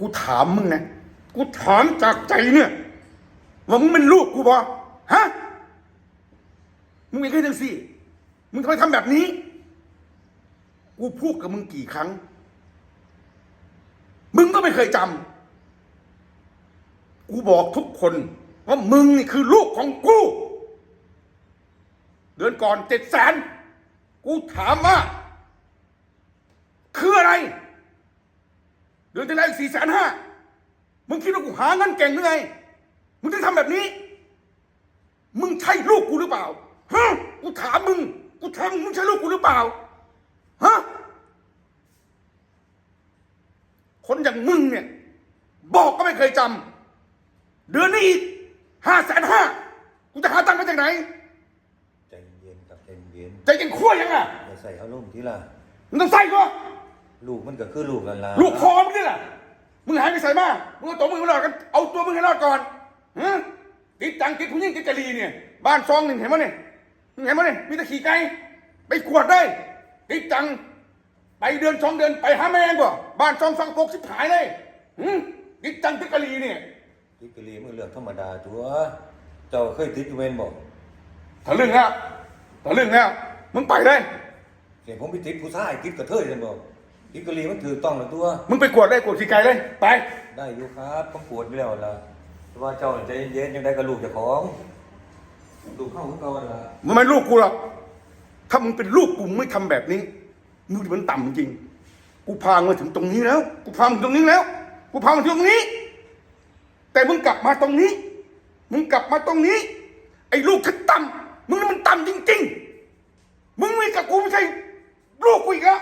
กูถามมึงนะกูถามจากใจเนี่ยว่ามึงเป็นลูกกูปะฮะ มึงไม่เคยทั้งสี่มึงทำไมทำแบบนี้ กูพูดกับมึงกี่ครั้ง มึงก็ไม่เคยจำกูบอกทุกคนว่ามึงนี่คือลูกของกู เดือนก่อนเจ็ดแสน กูถามว่า คืออะไร เดือนที่แล้วสี่แสนห้ามึงคิดว่ากูหาเงินเก่งหรือไง มึงถึงทำแบบนี้ มึงใช่ลูกกูหรือเปล่า ฮะ กูถามมึง กูถามมึงมึงใช่ลูกกูหรือเปล่า ฮะ คนอย่างมึงเนี่ย บอกก็ไม่เคยจำ เดือนนี้อีกห้าแสนห้า กูจะหาตังค์มาจากไหน ใจเย็นครับใจเย็นใจยังขั้วยังอะอย่าใส่อารมณ์ที่ละมึงต้องใส่ก็ ลูกมันก็คือลูกกันละลูกคอมึงนี่แหละมึงหายไปใส่มามึงเอาตัวมึงให้รอดกันเอาตัวมึงให้รอดก่อนฮะติดจังติดผู้หญิงติดกะลีเนี่ย บ้านซองหนึ่งเห็นมั้ยเนี่ยมึงเห็นมั้ยเนี่ยมีแตะขี่ไก่ไปกวดได้ติดจัง ไปเดือนสองเดือนไปหาแมงกว่าบ้านซองฟังโกกชิบหายเลยหึติดจังติดกะลีเนี่ยติดกะลีมันเรื่องธรรมดาตัวเจ้าเคยติดอยู่เวนบอกทะลึ่งแล้วทะลึ่งแล้วมึงไปเลยเสียงผมไปติดผู้ชายติดกระเทยกันบอก ติดกะลีมันถือต้องแล้วตัว มึงไปกวดได้กวดขี่ไก่เลย ไป ได้อยู่ครับต้องปวดไปแล้วล่ะแต่ว่าเจ้าใจเย็นๆยังได้กับลูกเจ้าของลูกเข้าของเขาล่ะมึงไม่ลูกกูหรอก ถ้ามึงเป็นลูกกูมึงไม่ทำแบบนี้มึงมันต่ำจริง กูพามึงมาถึงตรงนี้แล้ว กูพามึงถึงตรงนี้แล้ว กูพามึงถึงตรงนี้ แต่มึงกลับมาตรงนี้ มึงกลับมาตรงนี้ ไอ้ลูกฉันต่ำมึงนี่มันต่ำจริง ๆ มึงไม่กับกูไม่ใช่ลูกกูอีกแล้ว